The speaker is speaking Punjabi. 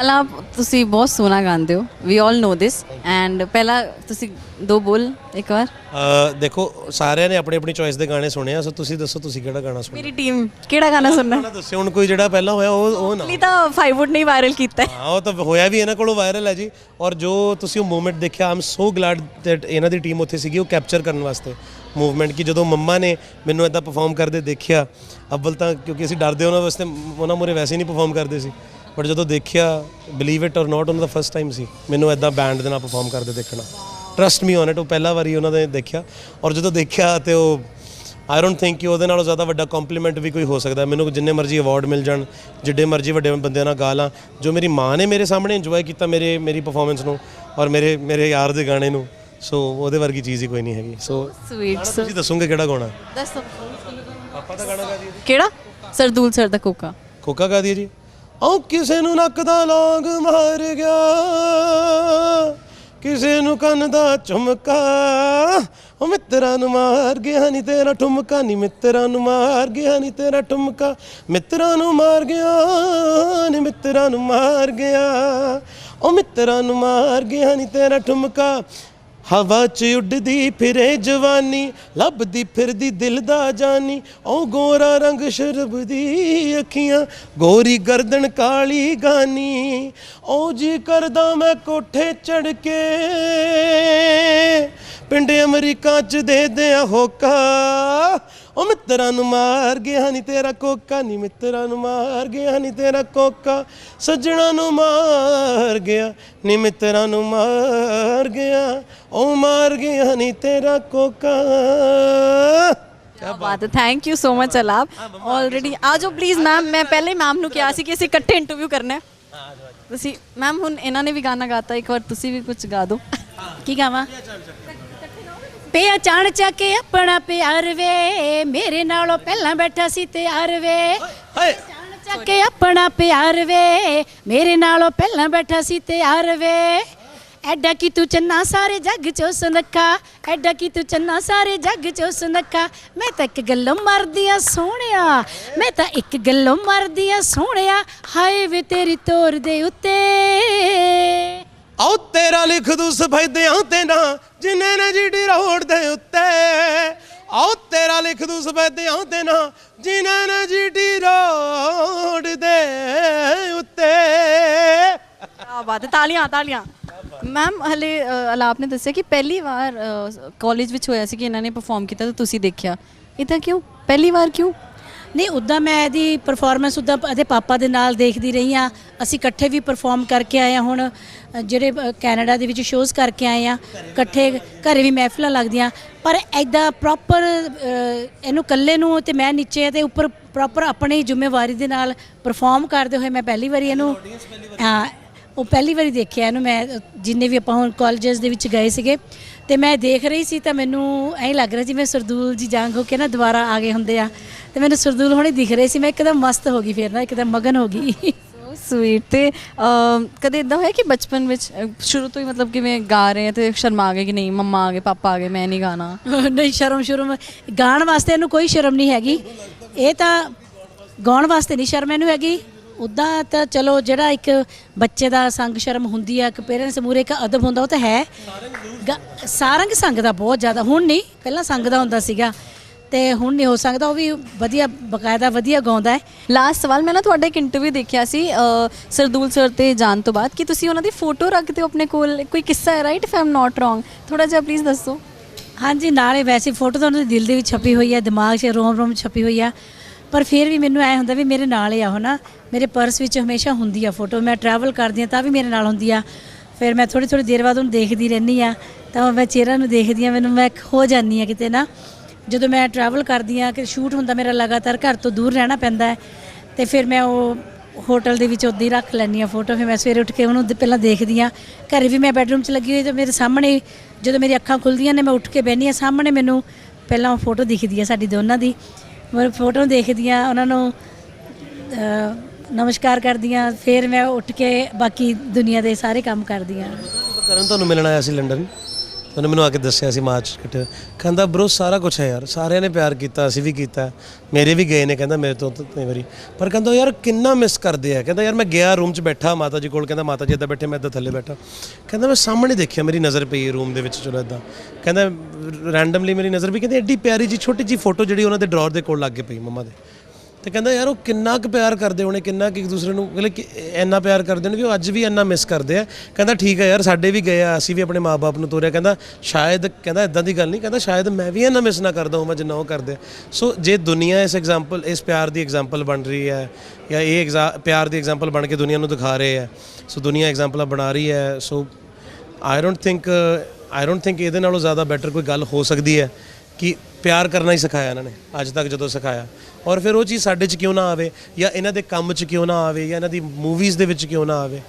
ਅਲਾਪ ਤੁਸੀਂ ਬਹੁਤ ਸੋਹਣਾ ਗਾਉਂਦੇ ਹੋ। ਵੀ ਆਲ ਨੋ ਦਿਸ ਐਂਡ ਪਹਿਲਾ ਤੁਸੀਂ ਦੋ ਬੋਲ ਇੱਕ ਵਾਰ। ਅ, ਦੇਖੋ ਸਾਰਿਆਂ ਨੇ ਆਪਣੀ ਆਪਣੀ ਚੋਇਸ ਦੇ ਗਾਣੇ ਸੁਣੇ ਆ ਸੋ ਤੁਸੀਂ ਦੱਸੋ ਤੁਸੀਂ ਕਿਹੜਾ ਗਾਣਾ ਸੁਣਿਆ ਮੇਰੀ ਟੀਮ ਕਿਹੜਾ ਗਾਣਾ ਸੁਣਨਾ? ਗਾਣਾ ਦੱਸਿਓ ਹੁਣ ਕੋਈ ਜਿਹੜਾ ਪਹਿਲਾਂ ਹੋਇਆ ਉਹ ਉਹ ਨਾ। ਲਈ ਤਾਂ ਫਾਈਵੁੱਡ ਨਹੀਂ ਵਾਇਰਲ ਕੀਤਾ। ਹੈ। ਹਾਂ ਉਹ ਤਾਂ ਹੋਇਆ ਵੀ ਇਹਨਾਂ ਕੋਲੋਂ ਵਾਇਰਲ ਹੈ ਜੀ। ਔਰ ਜੋ ਤੁਸੀਂ ਉਹ ਮੂਵਮੈਂਟ ਦੇਖਿਆ ਆਮ ਸੋ ਗਲੈਡ ਦੈਟ ਇਹਨਾਂ ਦੀ ਟੀਮ ਉੱਥੇ ਸੀਗੀ ਉਹ ਕੈਪਚਰ ਕਰਨ ਵਾਸਤੇ ਮੂਵਮੈਂਟ ਕਿ ਜਦੋਂ ਮੰਮਾ ਨੇ ਮੈਨੂੰ ਇਦਾਂ ਪਰਫਾਰਮ ਕਰਦੇ ਦੇਖਿਆ ਅਵਲ ਤਾਂ ਕਿਉਂਕਿ ਅਸੀਂ ਡਰਦੇ ਉਹਨਾਂ ਵਾਸਤੇ ਉਹਨਾਂ ਮੂਹਰੇ ਵੈਸੇ ਹੀ ਨਹੀਂ ਪਰਫਾਰਮ ਕਰਦੇ ਸੀ। ਬਟ ਜਦੋਂ ਦੇਖਿਆ ਬਲੀਵ ਇਟ অর ਨਾਟ ਉਹਨਾਂ ਦਾ ਫਸਟ ਟਾਈਮ ਸੀ। ਮੈਨੂੰ ਇਦਾਂ ਬੈਂਡ ਦੇ ਨਾਲ ਪਰਫਾਰਮ ਕਰਦੇ ਦੇਖਣਾ। ਟਰਸਟ ਮੀ ਔਨ ਇਟ ਉਹ ਪਹਿਲਾ ਵਾਰੀ ਉਹਨਾਂ ਨੇ ਦੇਖਿਆ। ਔਰ ਜਦੋਂ ਦੇਖਿਆ ਤੇ ਉਹ ਆਈ ਡੋਨਟ ਥਿੰਕ ਕਿ ਉਹਦੇ ਨਾਲੋਂ ਜ਼ਿਆਦਾ ਵੱਡਾ ਕੰਪਲੀਮੈਂਟ ਵੀ ਕੋਈ ਹੋ ਸਕਦਾ ਮੈਨੂੰ ਜਿੰਨੇ ਮਰਜ਼ੀ ਅਵਾਰਡ ਮਿਲ ਜਾਣ ਜਿੱਡੇ ਮਰਜ਼ੀ ਵੱਡੇ ਬੰਦਿਆਂ ਨਾਲ ਗਾ ਲਾਂ। ਜੋ ਮੇਰੀ ਮਾਂ ਨੇ ਮੇਰੇ ਸਾਹਮਣੇ ਇੰਜੋਏ ਕੀਤਾ ਮੇਰੇ ਮੇਰੀ ਪਰਫਾਰਮੈਂਸ ਨੂੰ ਔਰ ਮੇਰੇ ਮੇਰੇ ਯਾਰ ਦੇ ਗਾਣੇ ਨੂੰ। ਸੋ ਉਹਦੇ ਵਰਗੀ ਚੀਜ਼ ਹੀ ਕੋਈ ਨਹੀਂ ਹੈਗੀ। ਸੋ ਸਵੀਟ ਤੁਸੀਂ ਦੱਸੋਗੇ ਕਿਹੜਾ ਗਾਣਾ ਦੱਸੋ। ਪਾਪਾ ਦਾ ਗਾਣਾ ਗਾ ਕਿਹੜਾ? ਸਰਦੂਲ ਸਰ ਦਾ ਕੋਕਾ। ਕੋਕਾ ਗਾ ਜੀ। ਉਹ ਕਿਸੇ ਨੂੰ ਨੱਕ ਦਾ ਲੌਂਗ ਮਾਰ ਗਿਆ, ਕਿਸੇ ਨੂੰ ਕੰਨ ਦਾ ਝੁਮਕਾ ਉਹ ਮਿੱਤਰਾਂ ਨੂੰ ਮਾਰ ਗਿਆ ਨਹੀਂ ਤੇਰਾ ਠੁਮਕਾ ਨਹੀਂ ਮਿੱਤਰਾਂ ਨੂੰ ਮਾਰ ਗਿਆ ਨਹੀਂ ਤੇਰਾ ਠੁਮਕਾ। ਮਿੱਤਰਾਂ ਨੂੰ ਮਾਰ ਗਿਆ ਨਹੀਂ ਮਿੱਤਰਾਂ ਨੂੰ ਮਾਰ ਗਿਆ। ਉਹ ਮਿੱਤਰਾਂ ਨੂੰ ਮਾਰ ਗਿਆ ਨਹੀਂ ਤੇਰਾ ਠੁਮਕਾ। ਹਵਾ 'ਚ ਉੱਡਦੀ ਫਿਰੇ ਜਵਾਨੀ, ਲੱਭਦੀ ਫਿਰਦੀ ਦਿਲ ਦਾ ਜਾਨੀ। ਉਹ ਗੋਰਾ ਰੰਗ ਸ਼ਰਬ ਦੀ ਅੱਖੀਆਂ, ਗੋਰੀ ਗਰਦਨ ਕਾਲੀ ਗਾਨੀ। ਉਹ ਜੀ ਕਰਦਾ ਮੈਂ ਕੋਠੇ ਚੜ ਕੇ ਪਿੰਡ ਅਮਰੀਕਾ 'ਚ ਦੇ ਦਿਆਂ ਹੋਕਾ। ਮਿੱਤਰਾਂ ਨੂੰ ਮਾਰ ਗਿਆ ਨਹੀਂ ਤੇਰਾ ਕੋਕਾ ਨਹੀਂ ਮਿੱਤਰਾਂ ਨੂੰ ਮਾਰ ਗਿਆ ਨਹੀਂ ਤੇਰਾ ਕੋਕਾ ਸੱਜਣਾ ਨੂੰ ਮਾਰ ਗਿਆ ਨਹੀਂ ਮਿੱਤਰਾਂ ਨੂੰ ਮਾਰ ਗਿਆ ਉਹ ਮਾਰ ਗਿਆ ਨਹੀਂ ਤੇਰਾ ਕੋਕਾ। ਕੀ ਬਾਤ ਹੈ thank you so much Alaap. Already ਆ ਜਾਓ ਪਲੀਜ਼ ਮੈਮ ਮੈਂ ਪਹਿਲੇ ਮੈਮ ਨੂੰ ਕਿਹਾ ਸੀ ਕਿ ਅਸੀਂ ਇਕੱਠੇ ਇੰਟਰਵਿਊ ਕਰਨਾ ਹੈ। ਤੁਸੀਂ ਮੈਮ ਹੁਣ ਇਹਨਾਂ ਨੇ ਵੀ ਗਾਣਾ ਗਾਤਾ ਇੱਕ ਵਾਰ ਤੁਸੀਂ ਵੀ ਕੁਝ ਗਾ ਦਿਓ। ਕੀ ਗਾਵਾਂ? ਪਿਆ ਚਾਣ ਚੱਕੇ ਆਪਣਾ ਪਿਆਰ ਵੇ। ਮੇਰੇ ਨਾਲੋਂ ਪਹਿਲਾਂ ਬੈਠਾ ਸੀ ਤਿਆਰ ਵੇ। ਹਾਏ ਚਾਣ ਚੱਕੇ ਆਪਣਾ ਪਿਆਰ ਵੇ। ਮੇਰੇ ਨਾਲੋਂ ਪਹਿਲਾਂ ਬੈਠਾ ਸੀ ਤਿਆਰ ਵੇ। ਐਡਾ ਕੀ ਤੂੰ ਚੰਨਾ ਸਾਰੇ ਜੱਗ ਚੋਂ ਸੁਨੱਖਾ। ਐਡਾ ਕੀ ਤੂੰ ਚੰਨਾ ਸਾਰੇ ਜੱਗ ਚੋਂ ਸੁਨੱਖਾ। ਮੈਂ ਤਾਂ ਇੱਕ ਗੱਲੋਂ ਮਰਦੀ ਆ ਸੋਹਣਿਆ। ਮੈਂ ਤਾਂ ਇੱਕ ਗੱਲੋਂ ਮਰਦੀ ਆ ਸੋਹਣਿਆ। ਹਾਏ ਵੇ ਤੇਰੀ ਤੋਰ ਦੇ ਉੱਤੇ। ਆਓ ਤੇਰਾ ਲਿਖ ਦੂ ਸਫੈਦਿਆਂ ਤੇ ਨਾ ਜਿਨੇ ਨੇ ਜੀਡੀ ਰੋਡ ਦੇ ਉੱਤੇ। ਆਓ ਤੇਰਾ ਲਿਖ ਦੂ ਸਫੈਦਿਆਂ ਤੇ ਨਾ ਜਿਨੇ ਨੇ ਜੀਡੀ ਰੋਡ ਦੇ ਉੱਤੇ। ਕੀ ਬਾਤ ਤਾਲੀਆਂ ਤਾਲੀਆਂ। ਮੈਮ ਹਲੇ ਅ, ਅਲਾਪ ਨੇ ਦੱਸਿਆ ਕਿ ਪਹਿਲੀ ਵਾਰ ਕਾਲਜ ਵਿੱਚ ਹੋਇਆ ਸੀ ਕਿ ਇਹਨਾਂ ਨੇ ਪਰਫਾਰਮ ਕੀਤਾ ਤਾਂ ਤੁਸੀਂ ਦੇਖਿਆ। ਇਦਾਂ ਕਿਉਂ? ਪਹਿਲੀ ਵਾਰ ਕਿਉਂ? ਨਹੀਂ ਉਦਾਂ ਮੈਂ ਇਹਦੀ ਪਰਫਾਰਮੈਂਸ ਉਦਾਂ ਇਹਦੇ ਪਾਪਾ ਦੇ ਨਾਲ ਦੇਖਦੀ ਰਹੀ ਆ ਅਸੀਂ ਇਕੱਠੇ ਵੀ ਪਰਫਾਰਮ ਕਰਕੇ ਆਏ ਆ ਹੁਣ ਜਿਹੜੇ ਕੈਨੇਡਾ ਦੇ ਵਿੱਚ ਸ਼ੋਜ਼ ਕਰਕੇ ਆਏ ਆ ਇਕੱਠੇ ਘਰੇ ਵੀ ਮਹਿਫਲਾਂ ਲੱਗਦੀਆਂ। ਪਰ ਐਦਾਂ ਪ੍ਰੋਪਰ ਇਹਨੂੰ ਇਕੱਲੇ ਨੂੰ ਤੇ ਮੈਂ ਨੀਚੇ ਤੇ ਉੱਪਰ ਪ੍ਰੋਪਰ ਆਪਣੀ ਜ਼ਿੰਮੇਵਾਰੀ ਦੇ ਨਾਲ ਪਰਫਾਰਮ ਕਰਦੇ ਹੋਏ ਮੈਂ ਪਹਿਲੀ ਵਾਰੀ ਇਹਨੂੰ, ਹਾਂ ਉਹ ਪਹਿਲੀ ਵਾਰੀ ਦੇਖਿਆ ਇਹਨੂੰ ਮੈਂ ਜਿੰਨੇ ਵੀ ਆਪਾਂ ਹੁਣ ਕਾਲਜਸ ਦੇ ਵਿੱਚ ਗਏ ਸੀਗੇ ਤੇ ਮੈਂ ਦੇਖ ਰਹੀ ਸੀ ਤਾਂ ਮੈਨੂੰ ਐਂ ਲੱਗ ਰਿਹਾ ਜਿਵੇਂ ਸਰਦੂਲ ਜੀ ਜੰਗ ਹੋ ਕੇ ਨਾ ਦੁਬਾਰਾ ਆ ਗਏ ਹੁੰਦੇ ਆ। ਤੇ ਮੈਨੂੰ ਸਰਦੂਲ ਹੁਣੇ ਦਿਖ ਰਹੇ ਸੀ ਮੈਂ ਇੱਕਦਮ ਮਸਤ ਹੋ ਗਈ ਫਿਰ ਨਾ ਇੱਕਦਮ ਮਗਨ ਹੋ ਗਈ। ਸੋ ਸਵੀਟ ਤੇ ਕਦੇ ਇਦਾਂ ਹੋਇਆ ਕਿ ਬਚਪਨ ਵਿੱਚ ਸ਼ੁਰੂ ਤੋਂ ਹੀ ਮਤਲਬ ਕਿਵੇਂ ਗਾ ਰਹੇ ਆ ਤੇ ਸ਼ਰਮਾ ਗਏ ਕਿ ਨਹੀਂ ਮੰਮਾ ਆ ਗਏ ਪਾਪਾ ਆ ਗਏ ਮੈਂ ਨਹੀਂ ਗਾਣਾ? ਨਹੀਂ ਸ਼ਰਮ ਸ਼ਰਮ ਗਾਣ ਵਾਸਤੇ ਇਹਨੂੰ ਕੋਈ ਸ਼ਰਮ ਨਹੀਂ ਹੈਗੀ। ਇਹ ਤਾਂ ਗਾਉਣ ਵਾਸਤੇ ਨਹੀਂ ਸ਼ਰਮ ਇਹਨੂੰ ਹੈਗੀ। ਉਦਾਂ ਤਾਂ ਚਲੋ ਜਿਹੜਾ ਇੱਕ ਬੱਚੇ ਦਾ ਸੰਗ ਸ਼ਰਮ ਹੁੰਦੀ ਆ ਇੱਕ ਪੇਰੈਂਟਸ ਮੂਰੇ ਇੱਕ ਅਦਬ ਹੁੰਦਾ ਉਹ ਤਾਂ ਹੈ। ਗਾ- ਸਾਰੰਗ ਸੰਗਦਾ ਬਹੁਤ ਜ਼ਿਆਦਾ ਹੁਣ ਨਹੀਂ ਪਹਿਲਾਂ ਸੰਗਦਾ ਹੁੰਦਾ ਸੀਗਾ ਤੇ ਹੁਣ ਨਹੀਂ ਹੋ ਸਕਦਾ ਉਹ ਵੀ ਵਧੀਆ ਬਕਾਇਦਾ ਵਧੀਆ ਗਾਉਂਦਾ ਹੈ। ਲਾਸਟ ਸਵਾਲ ਮੈਂ ਨਾ ਤੁਹਾਡਾ ਇੱਕ ਇੰਟਰਵਿਊ ਦੇਖਿਆ ਸੀ ਅ, ਸਰਦੂਲ ਸਰ ਤੇ ਜਾਣ ਤੋਂ ਬਾਅਦ ਕਿ ਤੁਸੀਂ ਉਹਨਾਂ ਦੀ ਫੋਟੋ ਰੱਖਦੇ ਹੋ ਆਪਣੇ ਕੋਲ? ਕੋਈ ਕਿੱਸਾ ਹੈ right if I'm not wrong ਥੋੜਾ ਜਿਹਾ ਪਲੀਜ਼ ਦੱਸੋ। ਹਾਂਜੀ ਨਾਲੇ ਵੈਸੇ ਫੋਟੋ ਤਾਂ ਉਹਨਾਂ ਦੇ ਦਿਲ ਦੇ ਵਿੱਚ ਛਪੀ ਹੋਈ ਹੈ ਦਿਮਾਗ 'ਚ ਰੋਮ ਰੋਮ ਛਪੀ ਹੋਈ ਆ। ਪਰ ਫਿਰ ਵੀ ਮੈਨੂੰ ਐ ਹੁੰਦਾ ਵੀ ਮੇਰੇ ਨਾਲ ਹੀ ਆ ਉਹ ਨਾ, ਮੇਰੇ ਪਰਸ ਵਿੱਚ ਹਮੇਸ਼ਾ ਹੁੰਦੀ ਆ ਫੋਟੋ ਮੈਂ ਟਰੈਵਲ ਕਰਦੀ ਆ ਤਾਂ ਵੀ ਮੇਰੇ ਨਾਲ ਹੁੰਦੀ ਆ। ਫਿਰ ਮੈਂ ਥੋੜੀ ਥੋੜੀ ਦੇਰ ਬਾਅਦ ਉਹਨੂੰ ਦੇਖਦੀ ਰਹਿੰਦੀ ਆ ਤਾਂ ਮੈਂ ਚਿਹਰਾ ਨੂੰ ਦੇਖਦੀ ਆ ਮੈਨੂੰ ਮੈਂ ਹੋ ਜਾਂਦੀ ਆ ਕਿਤੇ ਨਾ। ਜਦੋਂ ਮੈਂ ਟਰੈਵਲ ਕਰਦੀ ਆ ਕਿ ਸ਼ੂਟ ਹੁੰਦਾ ਮੇਰਾ ਲਗਾਤਾਰ ਘਰ ਤੋਂ ਦੂਰ ਰਹਿਣਾ ਪੈਂਦਾ ਹੈ, ਤੇ ਫਿਰ ਮੈਂ ਉਹ ਹੋਟਲ ਦੇ ਵਿੱਚ ਉੱਦਾਂ ਹੀ ਰੱਖ ਲੈਂਦੀ ਆ ਫੋਟੋ ਫਿਰ ਮੈਂ ਸਵੇਰੇ ਉੱਠ ਕੇ ਉਹਨੂੰ ਪਹਿਲਾਂ ਦੇਖਦੀ ਆ ਘਰੇ ਵੀ ਮੈਂ ਬੈੱਡਰੂਮ 'ਚ ਲੱਗੀ ਹੋਈ ਤੇ ਮੇਰੇ ਸਾਹਮਣੇ ਜਦੋਂ ਮੇਰੀ ਅੱਖਾਂ ਖੁੱਲਦੀਆਂ ਨੇ, ਮੈਂ ਉੱਠ ਕੇ ਬਹਿੰਦੀ ਆ ਸਾਹਮਣੇ ਮੈਨੂੰ ਪਹਿਲਾਂ ਉਹ ਫੋਟੋ ਦਿਖਦੀ ਆ ਸਾਡੀ ਦੋਨਾਂ ਦੀ। ਮੈਂ ਫੋਟੋ ਦੇਖਦੀ ਆ ਉਹਨਾਂ ਨੂੰ ਨਮਸਕਾਰ ਕਰਦੀ ਆ ਫਿਰ ਮੈਂ ਉੱਠ ਕੇ ਬਾਕੀ ਦੁਨੀਆ ਦੇ ਸਾਰੇ ਕੰਮ ਕਰਦੀ ਆ ਕਰਨ ਤੁਹਾਨੂੰ ਮਿਲਣ ਆਇਆ ਸੀ ਲੰਡਨ? ਉਹਨੇ ਮੈਨੂੰ ਆ ਕੇ ਦੱਸਿਆ ਸੀ ਮਾਰਚ ਇਕੱਠੇ ਕਹਿੰਦਾ ਬ్రో ਸਾਰਾ ਕੁਝ ਹੈ ਯਾਰ। ਸਾਰਿਆਂ ਨੇ ਪਿਆਰ ਕੀਤਾ, ਅਸੀਂ ਵੀ ਕੀਤਾ। ਮੇਰੇ ਵੀ ਗਏ ਨੇ, ਕਹਿੰਦਾ, ਮੇਰੇ ਤੋਂ ਤਾਂ ਕਈ ਵਾਰੀ। ਪਰ ਕਹਿੰਦਾ, ਯਾਰ, ਕਿੰਨਾ ਮਿਸ ਕਰਦੇ ਆ। ਕਹਿੰਦਾ, ਯਾਰ, ਮੈਂ ਗਿਆ ਰੂਮ 'ਚ ਬੈਠਾ ਮਾਤਾ ਜੀ ਕੋਲ। ਕਹਿੰਦਾ, ਮਾਤਾ ਜੀ ਇੱਦਾਂ ਬੈਠੇ, ਮੈਂ ਇੱਦਾਂ ਥੱਲੇ ਬੈਠਾ। ਕਹਿੰਦਾ, ਮੈਂ ਸਾਹਮਣੇ ਦੇਖਿਆ, ਮੇਰੀ ਨਜ਼ਰ ਪਈ ਰੂਮ ਦੇ ਵਿੱਚ, ਚਲੋ ਇੱਦਾਂ ਕਹਿੰਦਾ ਰੈਂਡਮਲੀ ਮੇਰੀ ਨਜ਼ਰ ਪਈ ਕਹਿੰਦੇ ਐਡੀ ਪਿਆਰੀ ਜੀ ਛੋਟੀ ਜੀ ਫੋਟੋ ਜਿਹੜੀ ਉਹਨਾਂ ਦੇ ਡਰਾਅਰ ਦੇ ਕੋਲ ਲੱਗ ਕੇ ਪਈ ਮੰਮਾ ਦੇ। ਤੇ ਕਹਿੰਦਾ, ਯਾਰ, ਉਹ ਕਿੰਨਾ ਕੁ ਪਿਆਰ ਕਰਦੇ ਹੋਣੇ, ਕਿੰਨਾ ਕੁ ਇੱਕ ਦੂਸਰੇ ਨੂੰ, ਮਤਲਬ ਕਿ ਇੰਨਾ ਪਿਆਰ ਕਰਦੇ ਨੇ ਵੀ ਉਹ ਅੱਜ ਵੀ ਇੰਨਾ ਮਿਸ ਕਰਦੇ ਆ। ਕਹਿੰਦਾ, ਠੀਕ ਹੈ ਯਾਰ, ਸਾਡੇ ਵੀ ਗਏ ਆ, ਅਸੀਂ ਵੀ ਆਪਣੇ ਮਾਪੇ ਨੂੰ ਤੋਰਿਆ। ਕਹਿੰਦਾ, ਸ਼ਾਇਦ, ਕਹਿੰਦਾ ਇਦਾਂ ਦੀ ਗੱਲ ਨਹੀਂ, ਕਹਿੰਦਾ, ਸ਼ਾਇਦ ਮੈਂ ਵੀ ਇੰਨਾ ਮਿਸ ਨਾ ਕਰਦਾ ਹਾਂ ਜਿੰਨਾ ਉਹ ਕਰਦੇ ਸੋ ਜੇ ਦੁਨੀਆ ਇਸ ਐਗਜ਼ਾਮਪਲ ਇਸ ਪਿਆਰ ਦੀ ਐਗਜ਼ਾਮਪਲ ਬਣ ਰਹੀ ਹੈ, ਜਾਂ ਇਹ ਐਗਜ਼ਾ- ਪਿਆਰ ਦੀ ਐਗਜ਼ਾਮਪਲ ਬਣ ਕੇ ਦੁਨੀਆ ਨੂੰ ਦਿਖਾ ਰਹੇ ਹੈ ਸੋ ਦੁਨੀਆ ਐਗਜ਼ਾਮਪਲਾਂ ਬਣਾ ਰਹੀ ਹੈ so I don't think I don't think ਇਹਦੇ ਨਾਲੋਂ ਜ਼ਿਆਦਾ ਬੈਟਰ ਕੋਈ ਗੱਲ ਹੋ ਸਕਦੀ ਹੈ ਕਿ ਪਿਆਰ ਕਰਨਾ ਹੀ ਸਿਖਾਇਆ ਇਹਨਾਂ ਨੇ, ਅੱਜ ਤੱਕ ਜਦੋਂ ਸਿਖਾਇਆ। ਔਰ ਫਿਰ ਉਹ ਚੀਜ਼ ਸਾਡੇ 'ਚ ਕਿਉਂ ਨਾ ਆਵੇ ਜਾਂ ਇਹਨਾਂ ਦੇ ਕੰਮ 'ਚ ਕਿਉਂ ਨਾ ਆਵੇ ਜਾਂ ਇਹਨਾਂ ਦੀ ਮੂਵੀਜ਼ ਦੇ ਵਿੱਚ ਕਿਉਂ ਨਾ ਆਵੇ?